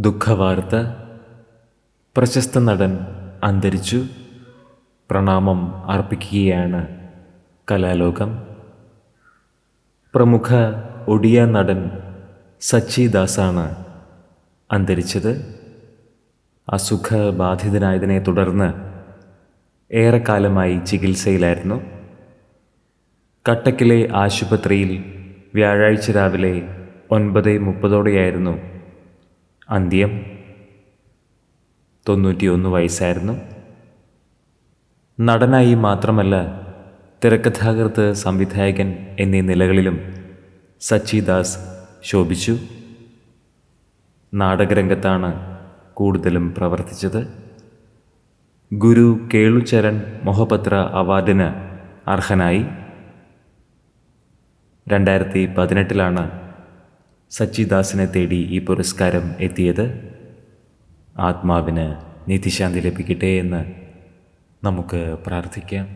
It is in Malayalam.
ദുഃഖവാർത്ത പ്രശസ്ത നടൻ അന്തരിച്ചു പ്രണാമം അർപ്പിക്കുകയാണ് കലാലോകം. പ്രമുഖ ഒഡിയ നടൻ സച്ചി ദാസാണ് അന്തരിച്ചത്. അസുഖബാധിതനായതിനെ തുടർന്ന് ഏറെക്കാലമായി ചികിത്സയിലായിരുന്നു. കട്ടക്കിലെ ആശുപത്രിയിൽ വ്യാഴാഴ്ച രാവിലെ ഒൻപത് മുപ്പതോടെയായിരുന്നു അന്ത്യം. തൊണ്ണൂറ്റിയൊന്ന് വയസ്സായിരുന്നു. നടനായി മാത്രമല്ല തിരക്കഥാകൃത്ത് സംവിധായകൻ എന്നീ നിലകളിലും സച്ചിദാസ് ശോഭിച്ചു. നാടകരംഗത്താണ് കൂടുതലും പ്രവർത്തിച്ചത്. ഗുരു കേളുചരൺ മൊഹപത്ര അവാർഡിന് അർഹനായി. രണ്ടായിരത്തി പതിനെട്ടിലാണ് സച്ചിദാസിനെ തേടി ഈ പുരസ്കാരം എത്തിയത് ആത്മാവിന് നിധിശാന്തി ലഭിക്കട്ടെ എന്ന് നമുക്ക് പ്രാർത്ഥിക്കാം.